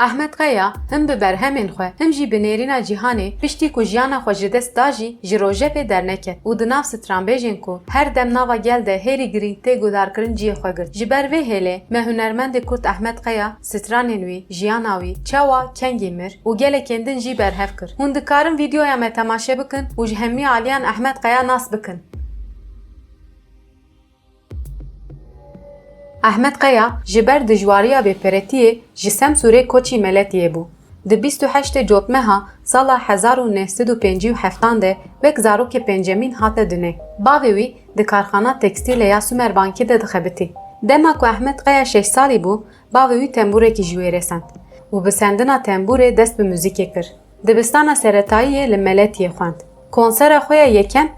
Ahmet Qaya him bi berhemên xwe him jî bi nêrîna cîhanê piştî ku jiyana xwe ji dest da jî ji rojevê derneket û di nav stranbêjên ku her dem nava gel de herî girîng tê gudarkirin ciyê xwe girt. Ji ber vê hêlê me hunermendê Kurd Ahmet Qaya stranên wî, jiyana wî, çawa kengê mir û gelekên din jî berhev kir. Hûn dikarin vîdyoya me temaşe bikin û ji hemî Ahmet Qaya nas bikin. Ahmet Qaya ji ber dijwariya bêperetiyê ji Semsûrê koçî meletiyê bû. Di 28 Cotmeha sala 1957 de wek zarokê pencemîn hate dune. Bavê wî di karxana tekstîl ya Sümerbankê de dixebitî. Dema ku Ahmet Qaya 6 salî bû, bavê wî temburekî ji wê resand û bi sendina temburê dest bi muzîkê kir. Dibistana seretayiyê li meletiyê xwend. Konsera xwe ya yekem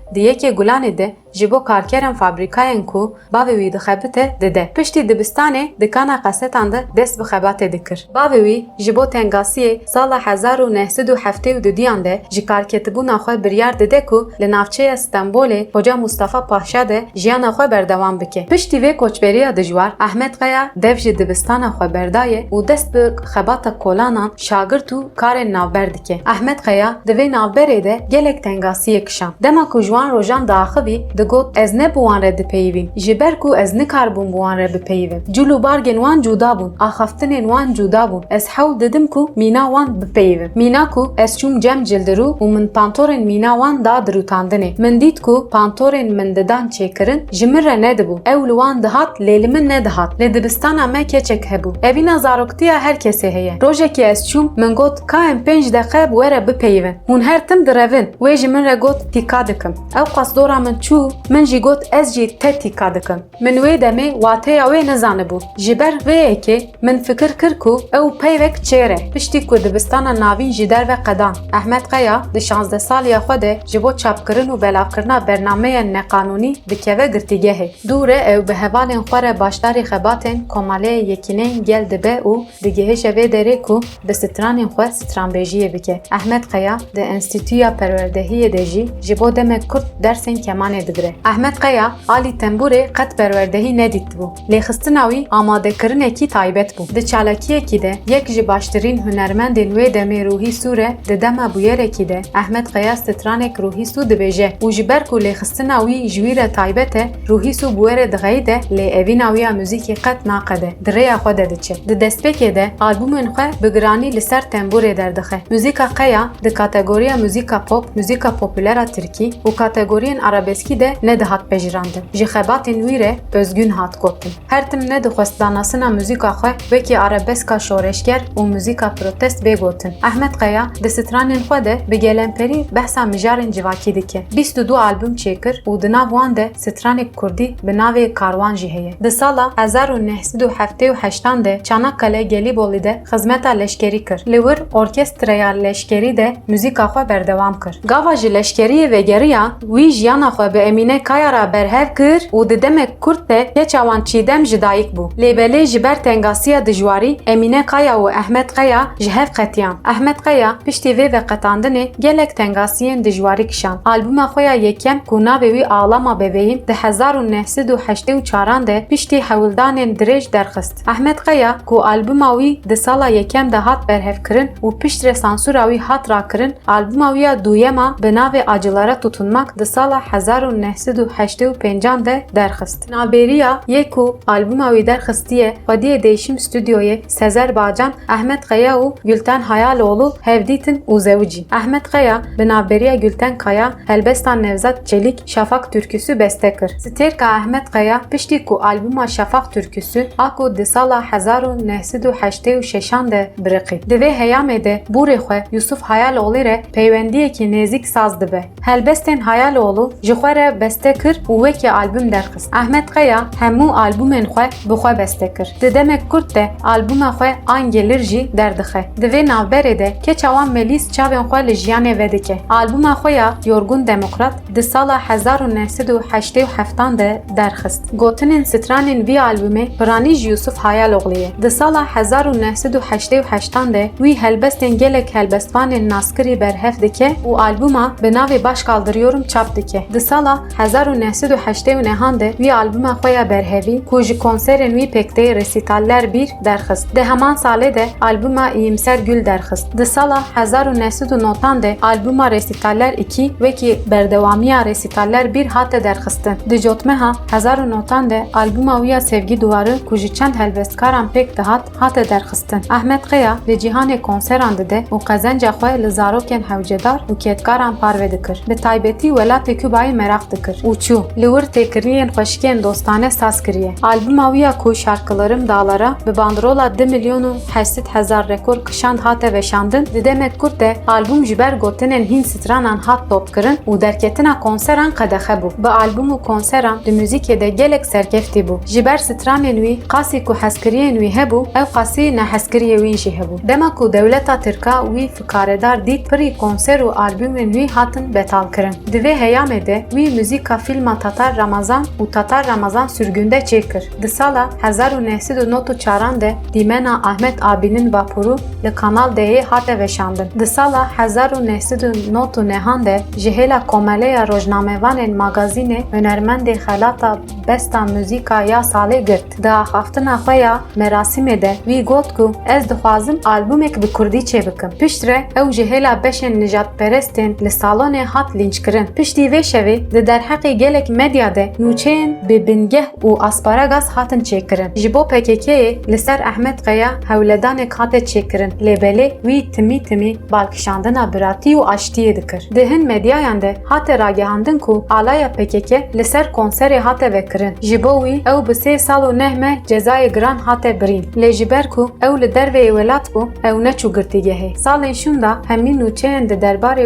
ji bo karkerên fabrikayên ku bavê wî dixebite dide. Piştî dibistanê dikana qesetan de dest bi xebatê dikir. Bavê wî ji bo tengasiyê sala 1972 de ji karketibûna xwe biryar dide ku li navçeya Stenbolê Hoca Mustafa Paşa de jiyana xwe berdewam bike. Piştî vê koçberiya dijwar Ahmet Qaya dev ji dibistana xwe berdaye û dest bi xebata kolanan şagirt û karên navber dike. Ahmet Qaya di vê navberê de gelek tengasiyê kişan. Dema ku rojan daxivî digot ez ne bi wan re dipeyivîm ji ber ku ez nikarbûm bi wan re bipeyivim. Cul û bargên wan cuda bûn, axaftinên wan cuda bûn. Ez hewl didim ku mîna wan bipeyivim. Mîna ku ez çûm cem cildirû û min pantorên mîna wan da dirûtandinê. Min dît ku pantorên min didan çêkirin ji min re nedibû. Ew li wan dihat lê li min nedihat. Lê dibistana me keçek hebû. Evîna zaroktiya her kesê heye. Rojekê ez çûm min got ka em pênc deqe were bipeyivin. Hûn her tim direvin. Wê ji min re got tîka dikim. Ew qasdora min çû got ez jî te tîka dikim. Min wê demê wateya wê nizanibû. Ji ber vê yekê min fikir kir ku ew peyvek çêre. Piştî ku dibistana navîn jî derve qedan. Ahmet Qaya di 16 saliya xwe de ji bo çapkirin û belavkirina bernameyên neqanûnî dikeve girtîgehê. Dûre ew bi hevalên xwe re başdarî xebatên komaleyê yekîneyên gel dibe û digihêşe vê derê ku bi stranên xwe stranbêjiyê bike. Ahmet Qaya di Enstitûya Perwerdehiyê de jî ji bo digire. Ahmet Qaya alî temburê qet perwerdehî nedîtibû. Lêxistina wî amadekirinekî taybet bû. Di çalakiyekî de yek ji baştirîn hunermendên wê demê Ruhî Sûre di dema bûyerekî de Ahmet Qaya stranek Ruhî Sû dibêje û ji ber ku lêxistina wî ji wî re taybet e Ruhî Sû bûyerê dixeyî de lê evîna wî ya müzîkê qet naqede. Di rêya xwe de diçe. Di destpêkê de albûmên xwe bi giranî li ser temburê derdixe. Müzîka Qaya di kategoriya müzîka pop, müzîka popûlera Tirkî û kategoriyên arabeskî de nedihat pejirandin. Ji xebatên wî re özgün hat gotin. Her tim ne dixwest danasina müzîka xwe wekî arabeska şoreşger û müzîka protest bê gotin. Ahmet Qaya di stranên xwe de bi gelemperî behsa mijarên civakî dike. 22 albûm çêkir û di nav wan de stranek Kurdî bi navê Karwan jî heye. Di sala 1978 de Çanakkale Gelîbolî de xizmeta leşkerî kir. Li wir orkestreya leşkerî de müzîka xwe berdewam kir. Gava ji leşkeriyê vegeriya wî jiyana xwe bi mîne kaya ra berhev kir û di demê Kurd de keça wan çîdem ji dayîk bû. Lêbelê ji ber tengasiya dijwarî Emîne Kaya û Ehmed Kaya ji hev qetiyan. Ehmed Kaya piştî vê veqetandinê gelek tengasiyên dijwarî kişan. Albûma xwe ya yekem ku navê wî Alama Bebeyîn di hezar û nehsid û heştê û çaran de piştî hewildanên dirêj derxist. Ahmed Kaya ku albûma wî di sala yekem de hat berhevkirin û piştre sansûra wî hat rakirin, albûma wî ya duyema bi navê Acılara Tutunmak di sala hezar 1985 ده درخست. نابریا یکو آلبوم اوی درخستیه خودی دیشیم ستودیوی Sezerbaycan Ahmet Kaya u Gülten Hayaloğlu Hevditin Uzevci. Ahmet Kaya Binaberiya Gülten Kaya Helbestan Nevzat Çelik Şafak türküsü bestekir. Sterka Ahmet Kaya Piştiku albuma Şafak türküsü Aku Disala Hazarun Nehsidu Haşteyu Şeşande Breki. Dive heyamede Burihwe Yusuf Hayaloğlu re peyvendiye ki nezik saz dibe. Helbesten Hayaloğlu Jixwere xwe re beste kir û wekî albûm derxist. Ahmet Kaya hemû albûmên xwe bi xwe beste kir. Di demek Kurd de albûma xwe an gelir jî derdixe. Di vê navberê de keça wan melîs çavên xwe li jiyanê vedike. Albûma xwe ya Yorgun Demokrat di sala 1987 de derxist. Gotinên stranên vî albûmê piranî ji Yusuf Hayaloğlu ye. Di sala 1988 de wî helbestên gelek helbestvanên naskirî berhev dike û albûma bi navê baş kaldırıyorum çap dike. Di sala 1989 de wî albûma xwe ya berhevî ku ji konserên wî pek tê resîtaller bir derxist. Di heman salê de albûma İyimser Gül derxist. Di sala 1990 de albûma resîtaller 2 wekî berdewamiya resîtaller bir hate derxistin. Di cotmeha 1990 de albûma wî ya Sevgi Duvarı ku ji çend helbestkaran pek dihat hate derxistin. Ahmet Qeya li cîhanê konseran dide û qezenca xwe li zarokên hewcedar û ketkaran parve dikir. Bi taybetî welatê Kübayê merak û çû li wir têkiriyên xweşikên dostane saz kiriye. Albûma wî ya ku şarkılarım dağlara bi bandrola 2 milyon û 800 hezar rekor kişand hate veşandin di Demet Kurt de albûm ji ber gotinên hîn stranan hat topkirin û derketina konseran qedexe bû. Bi albûm û konseran di müzîkê de gelek serkeftî bû. Ji ber stranên wî qasî ku hezkiriyên wî hebû ew qasî nehezkiriyê wî jî hebû. Dema ku dewleta Tirka wî fikaredar dît pirî konser û albûmên wî hatin betalkirin. Di vê heyamê de müzîka filma Tatar Ramazan û Tatar Ramazan sürgünde çêkir. Di sala 1994 de dîmena Ahmet abinin vapuru li Kanal D'ye hate veşandin. Di sala 1999 de ji hêla komeleya rojnamevanên magazînê hunermendê xelata besta müzîka ya salê girt. Di axaftina xwe ya merasimê de wî got ku ez dixwazim albûmek bi Kurdî çêbikim. Pişt re ew ji hêla beşên nijadperestên li salonê hat lînçkirin. Piştî vê şevê di derheqê gelek medya de nûçeyên bi bingeh û asparagas hatin çêkirin. Ji bo PKK'yê li ser Ehmed Qeya hewledanek hate çêkirin. Lêbelê wî timî timî balkişandina biratî û aştiyê dikir. Di hin medyayan de hate ragihandin ku alaya PKK li ser konserê hate vekirin. Ji bo wî ew bi sê sal û neh me cezayê giran hate birîn. Lê ji ber ku ew li derveyê welat bû ew neçû girtîgehê. Salên şûn da hemîn nûçeyên di derbarê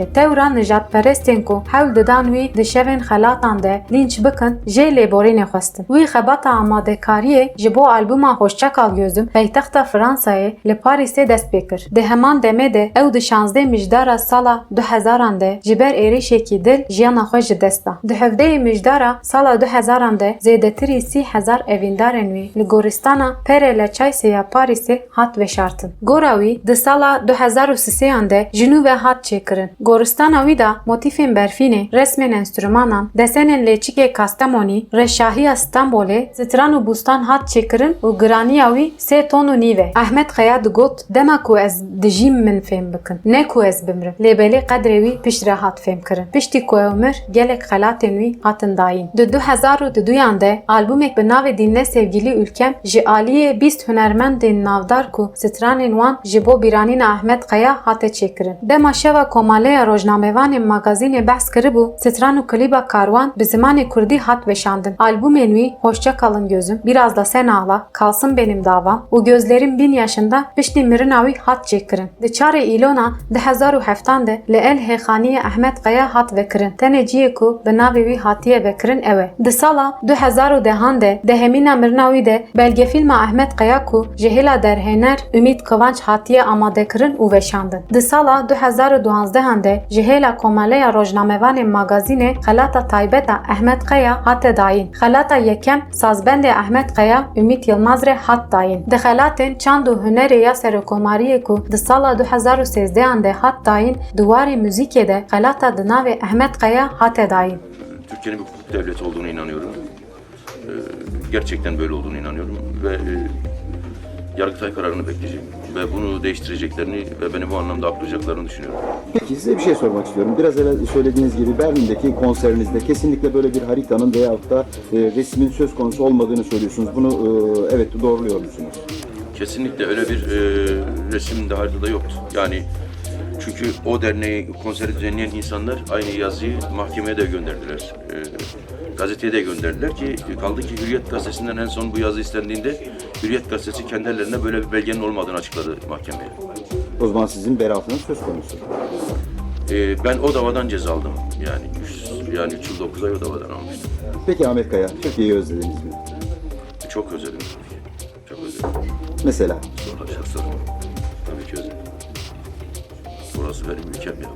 wê heyamê de nebê bingeh bûn û wêneyên montaj derket. Tewra nijadperestên ku hewl didan wî di şevên xelatan de lînç bikin jê lêborînê xwestin. Wî xebata amadekariyê ji bo albûma Hoşça Kal Gözüm paytexta Fransayê li Parîsê dest pê kir. Di heman demê de ew di 16 mijdara sala 2000 de ji ber êrişekî dil jiyana xwe ji dest da. Di hevdeyê mijdara sala 2000 de zêdetirî sî hezar evîndarên wî li goristana Pere Laçaysê ya Parîsê hat veşartin. Gora wî di sala 2003 de ji nû ve hat çêkirin. Goristana wî da motifên berfînê, resmên enstrümanan, desenên lêçikê Kastamonî, Reşahiya Stenbolê, stran û bûstan hat çêkirin û giraniya wî sê ton û nîv e. Ahmet Xeya digot dema ku ez dijîm min fêm bikin. Ne ku ez bimrim. Lêbelê qedrê wî pişt re hat fêm kirin. Piştî ku ew mir gelek xelatên wî hatin dayîn. Di 2002 de albûmek bi navê Dinle Sevgili Ülkem ji aliyê bîst hunermendên navdar ku stranên wan ji bo bîranîna Ahmet Xeya hate çêkirin. Dema şeva komaleya rojnamevanên magazînê behs kiribû, stran û klîba karwan bi zimanê Kurdî hat veşandin. Albûmên wî Hoşça kalın gözüm, biraz da sen ağla, kalsın benim davam û gözlerim bin yaşında piştî mirina wî hat çêkirin. Di çarê îlona 2007 de li el hêxaniyê Ahmet Qeya hat vekirin. Tenê ciyê ku bi navê wî hatiye vekirin ew e. Di sala 2010 de dehemîna mirina wî de belgefîlma Ahmet Qeya ku ji derhêner Ümit Kıvanç hatiye amadekirin û veşandin. Di sala 2012 de ji hêla komaleya rojnamevanên magazînê xelata taybeta Ahmet Qeya hate dayîn. Xelata yekem sazbendê Ahmet Qeya Ümit Yılmaz re hat dayîn. Di xelatên çand û hunerê ya ku di sala 2013 de hat dayîn duwarê müzîkê de xelata di navê Ahmet Qeya hate. Türkiye'nin bir hukuk devleti olduğunu inanıyorum. Ee, Gerçekten böyle olduğunu inanıyorum ve e, Yargıtay kararını bekleyeceğim. Ve bunu değiştireceklerini ve beni bu anlamda aklayacaklarını düşünüyorum. Peki size bir şey sormak istiyorum. Biraz evvel söylediğiniz gibi Berlin'deki konserinizde kesinlikle böyle bir haritanın veyahut da e, resmin söz konusu olmadığını söylüyorsunuz. Bunu e, evet doğruluyor musunuz? Kesinlikle öyle bir e, resim de haritada yoktu. Yani çünkü o derneği konseri düzenleyen insanlar aynı yazıyı mahkemeye de gönderdiler. E, gazeteye de gönderdiler ki kaldı ki Hürriyet gazetesinden en son bu yazı istendiğinde Hürriyet gazetesi kendi ellerinde böyle bir belgenin olmadığını açıkladı mahkemeye. O zaman sizin beraatınız söz konusu. E, ben o davadan ceza aldım. Yani üç, yani 3 yıl 9 ay o davadan almıştım. Peki Ahmet Kaya, Türkiye'yi özlediniz mi? Çok özledim. Çok özledim. Mesela Soracaksan tabii ki özledim. Burası benim ülkem ya.